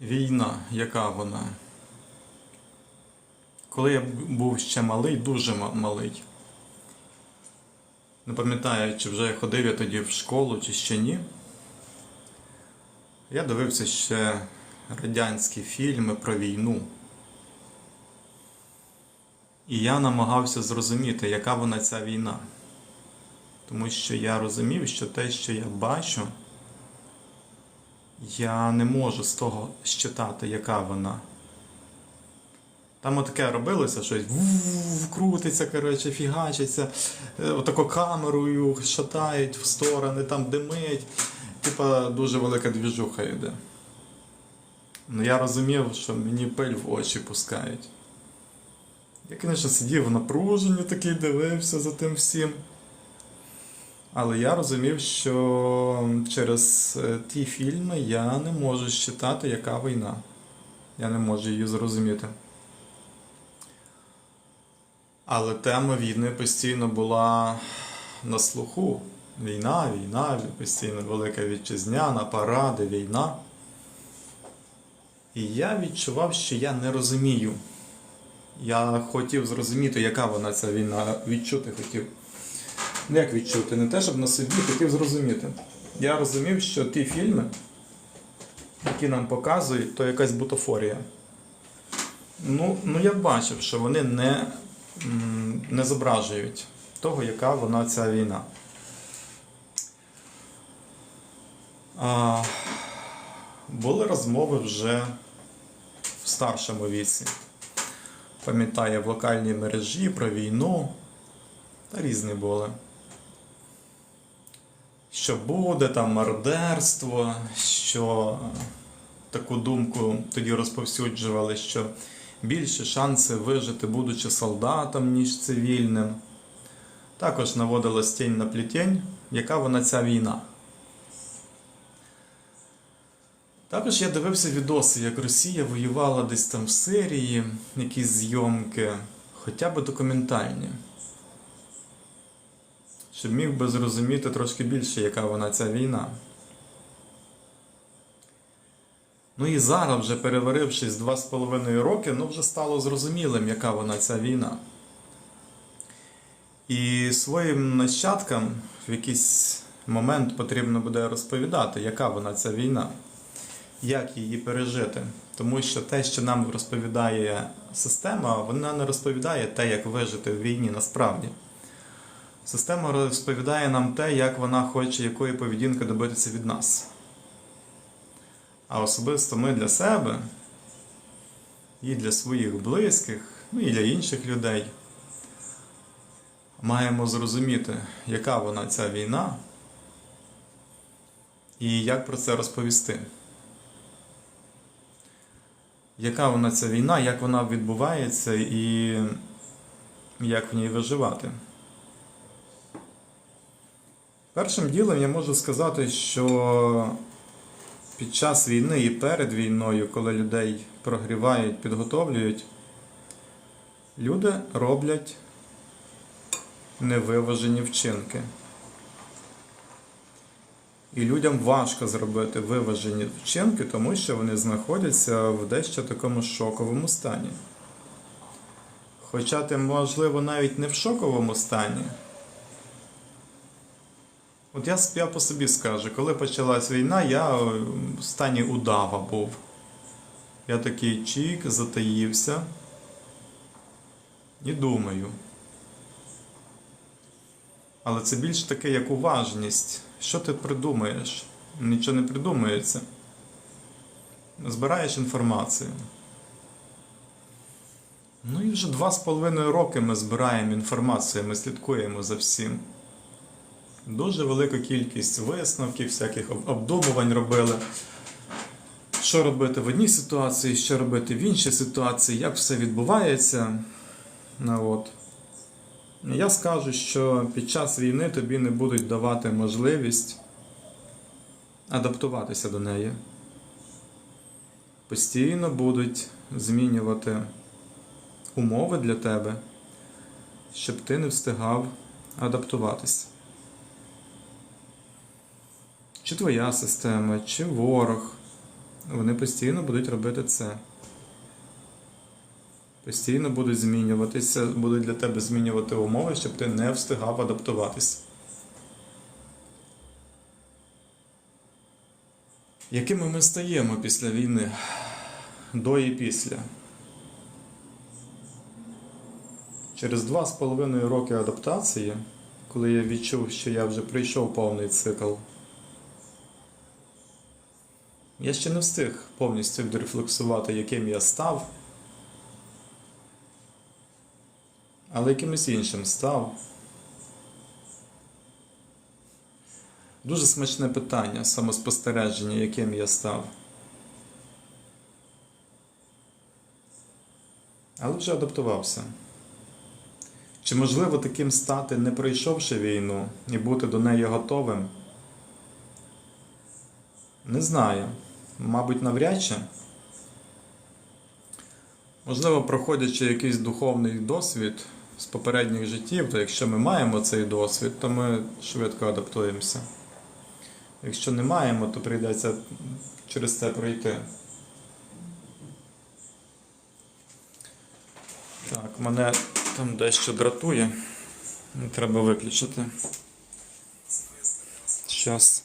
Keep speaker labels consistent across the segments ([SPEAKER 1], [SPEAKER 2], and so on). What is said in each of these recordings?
[SPEAKER 1] Війна, яка вона? Коли я був ще малий, дуже малий. Не пам'ятаю, чи вже ходив я тоді в школу, чи ще ні. Я дивився ще радянські фільми про війну. І я намагався зрозуміти, яка вона ця війна. Тому що я розумів, що те, що я бачу, я не можу з того щитати, яка вона. Там отаке робилося щось, крутиться, коротше, фігачиться, е, отако камерою шатають в сторони, там димить. Типа дуже велика двіжуха йде. Ну я розумів, що мені пиль в очі пускають. Я, звісно, сидів в напруженні такий, дивився за тим всім. Але я розумів, що через е, ті фільми я не можу считати, яка війна. Я не можу її зрозуміти. Але тема війни постійно була на слуху. Війна, війна, постійно велика вітчизняна, паради, війна. І я відчував, що я не розумію. Я хотів зрозуміти, яка вона ця війна, відчути хотів. Ну як відчути? Не те, щоб на собі хотів зрозуміти. Я розумів, що ті фільми, які нам показують, то якась бутафорія. Ну, ну я бачив, що вони не, не зображують того, яка вона ця війна. А, були розмови вже в старшому віці. Пам'ятаю, в локальній мережі про війну. Та різні були. Що буде там мародерство, що таку думку тоді розповсюджували, що більше шанси вижити, будучи солдатом, ніж цивільним. Також наводилась тінь на плітень, яка вона ця війна. Також я дивився відоси, як Росія воювала десь там в Сирії, якісь зйомки, хоча б документальні. Щоб міг би зрозуміти трошки більше, яка вона ця війна. Ну і зараз, вже переварившись два з половиною роки, ну вже стало зрозумілим, яка вона ця війна. І своїм нащадкам в якийсь момент потрібно буде розповідати, яка вона ця війна, як її пережити. Тому що те, що нам розповідає система, вона не розповідає те, як вижити в війні насправді. Система розповідає нам те, як вона хоче якої поведінки добитися від нас. А особисто ми для себе і для своїх близьких, ну і для інших людей маємо зрозуміти, яка вона ця війна, і як про це розповісти. Яка вона ця війна, як вона відбувається і як в ній виживати. Першим ділом я можу сказати, що під час війни і перед війною, коли людей прогрівають, підготовлюють, люди роблять невиважені вчинки. І людям важко зробити виважені вчинки, тому що вони знаходяться в дещо такому шоковому стані. Хоча ти, можливо, навіть не в шоковому стані. От я, я по собі скажу, коли почалась війна, я е, в стані удава був. Я такий чік, затаївся і думаю. Але це більш таке як уважність. Що ти придумаєш? Нічого не придумається. Збираєш інформацію. Ну і вже два з половиною роки ми збираємо інформацію, ми слідкуємо за всім. Дуже велика кількість висновків, всяких об- обдумувань робили. Що робити в одній ситуації, що робити в іншій ситуації, як все відбувається. Ну, от. Я скажу, що під час війни тобі не будуть давати можливість адаптуватися до неї. Постійно будуть змінювати умови для тебе, щоб ти не встигав адаптуватися. Чи твоя система, чи ворог, Вони постійно будуть робити це. Постійно будуть змінюватися, будуть для тебе змінювати умови, щоб ти не встигав адаптуватися. Якими ми стаємо після війни? До і після. Через два з половиною роки адаптації, коли я відчув, що я вже пройшов повний цикл, я ще не встиг повністю відрефлексувати, яким я став, але якимось іншим став. Дуже смачне питання самоспостереження, яким я став. Але вже адаптувався. Чи можливо таким стати, не пройшовши війну, і бути до неї готовим? Не знаю. Мабуть, навряд чи. Можливо, проходячи якийсь духовний досвід з попередніх життів, то якщо ми маємо цей досвід, то ми швидко адаптуємося. Якщо не маємо, то прийдеться через це пройти. Так, мене там дещо дратує. Треба виключити. Щас.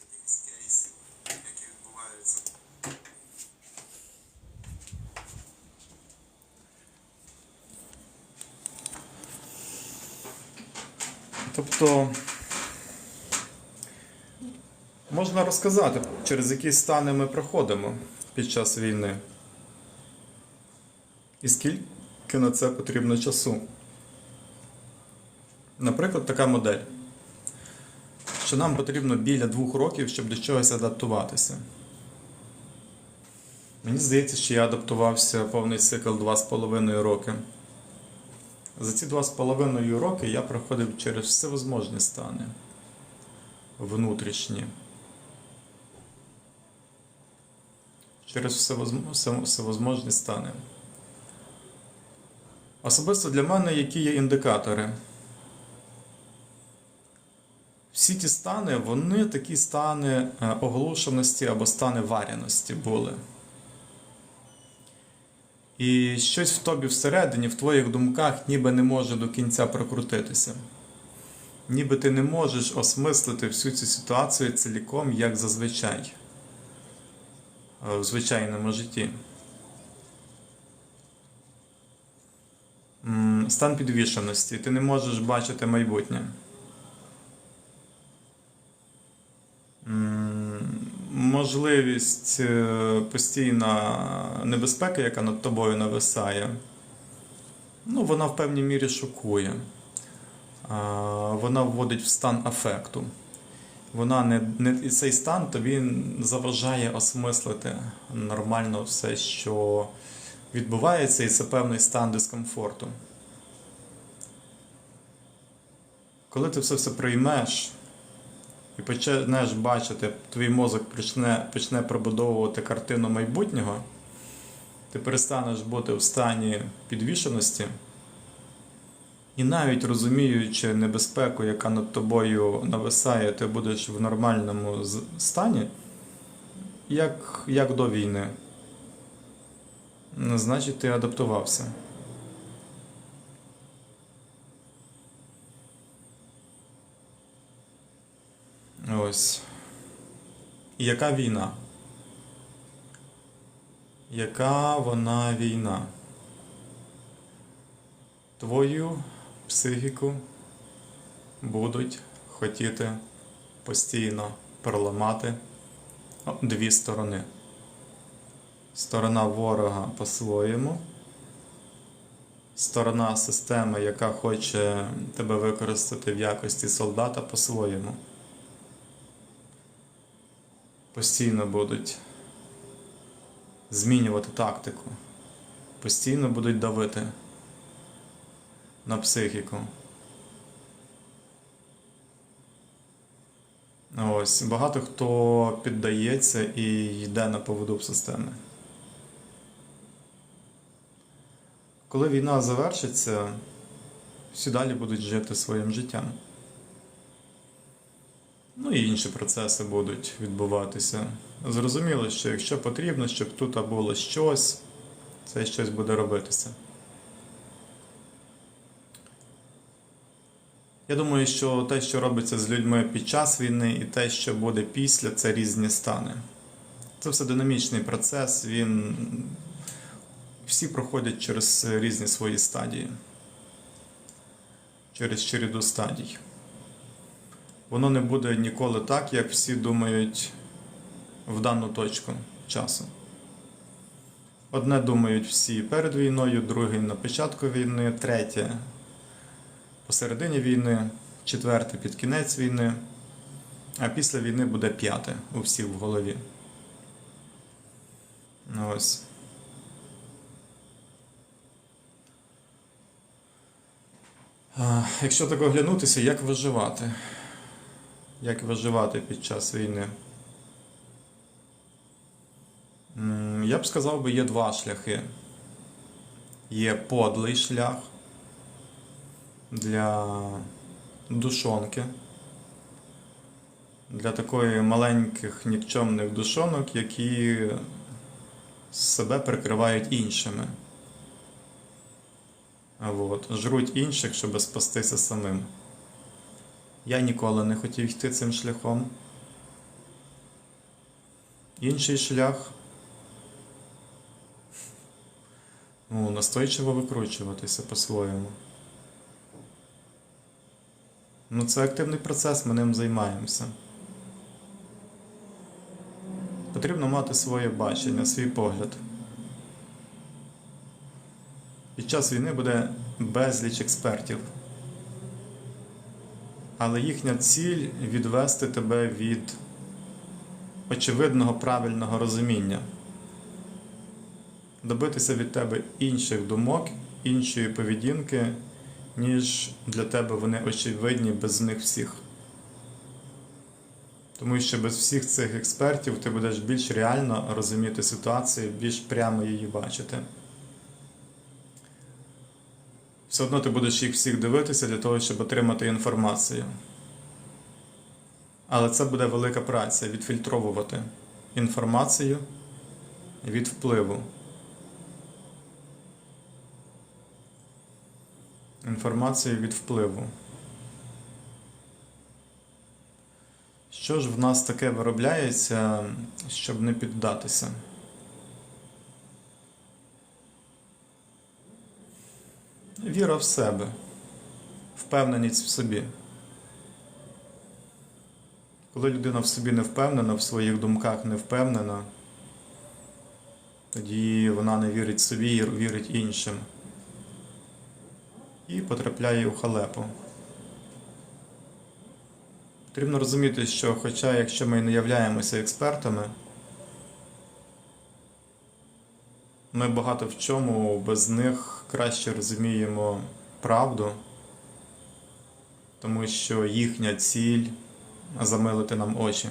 [SPEAKER 1] Тобто можна розказати, через які стани ми проходимо під час війни. І скільки на це потрібно часу. Наприклад, така модель, що нам потрібно біля двох років, щоб до чогось адаптуватися. Мені здається, що я адаптувався повний цикл 2,5 роки. За ці 2,5 роки я проходив через всевозможні стани внутрішні. Через всевозможні стани. Особисто для мене, які є індикатори. Всі ті стани, вони такі стани е, оглушеності або стани варяності були. І щось в тобі всередині, в твоїх думках, ніби не може до кінця прокрутитися. Ніби ти не можеш осмислити всю цю ситуацію ціліком, як зазвичай е, в звичайному житті. Стан підвішеності. Ти не можеш бачити майбутнє. Можливість е, постійна небезпека, яка над тобою нависає, ну, вона в певній мірі шокує. Вона вводить в стан афекту. Вона не, не і цей стан тобі заважає осмислити нормально все, що відбувається, і це певний стан дискомфорту. Коли ти все все приймеш і почнеш бачити, твій мозок почне, почне пробудовувати картину майбутнього, ти перестанеш бути в стані підвішеності. І навіть розуміючи небезпеку, яка над тобою нависає, ти будеш в нормальному стані, як, як до війни. Значить, ти адаптувався. Ось. Яка війна? Яка вона війна? Твою психіку будуть хотіти постійно проламати дві сторони. Сторона ворога по-своєму, сторона системи, яка хоче тебе використати в якості солдата по-своєму. Постійно будуть змінювати тактику, постійно будуть давити на психіку. Ось, багато хто піддається і йде на поводу в системи. Коли війна завершиться, всі далі будуть жити своїм життям. Ну і інші процеси будуть відбуватися. Зрозуміло, що якщо потрібно, щоб тут було щось, це щось буде робитися. Я думаю, що те, що робиться з людьми під час війни, і те, що буде після, це різні стани. Це все динамічний процес, він всі проходять через різні свої стадії, через череду стадій. Воно не буде ніколи так, як всі думають в дану точку часу. Одне думають всі перед війною, друге на початку війни, третє посередині війни, четверте під кінець війни, а після війни буде п'яте у всіх в голові. Ну, Ось. Якщо так оглянутися, як виживати? Як виживати під час війни? Я б сказав би, є два шляхи. Є подлий шлях для душонки, для такої маленьких нікчемних душонок, які себе прикривають іншими. От, жруть інших, щоб спастися самим. Я ніколи не хотів йти цим шляхом. Інший шлях ну, настойчиво викручуватися по-своєму. Ну, це активний процес, ми ним займаємося. Потрібно мати своє бачення, свій погляд. Під час війни буде безліч експертів. Але їхня ціль відвести тебе від очевидного правильного розуміння, добитися від тебе інших думок, іншої поведінки, ніж для тебе вони очевидні без них всіх. Тому що без всіх цих експертів ти будеш більш реально розуміти ситуацію, більш прямо її бачити. Все одно ти будеш їх всіх дивитися для того, щоб отримати інформацію. Але це буде велика праця відфільтровувати інформацію від впливу. Інформацію від впливу. Що ж в нас таке виробляється, щоб не піддатися? Віра в себе, впевненість в собі. Коли людина в собі не впевнена, в своїх думках не впевнена, тоді вона не вірить собі і вірить іншим. І потрапляє у халепу. Потрібно розуміти, що, хоча якщо ми не являємося експертами, ми багато в чому без них краще розуміємо правду, тому що їхня ціль замилити нам очі.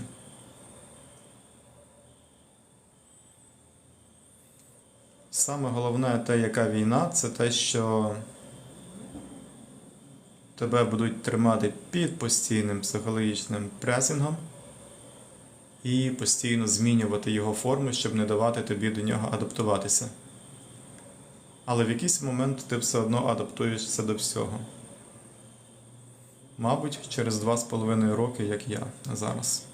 [SPEAKER 1] Саме головне те, яка війна, це те, що тебе будуть тримати під постійним психологічним пресингом і постійно змінювати його форму, щоб не давати тобі до нього адаптуватися. Але в якийсь момент ти все одно адаптуєшся до всього. Мабуть, через два з половиною роки, як я зараз.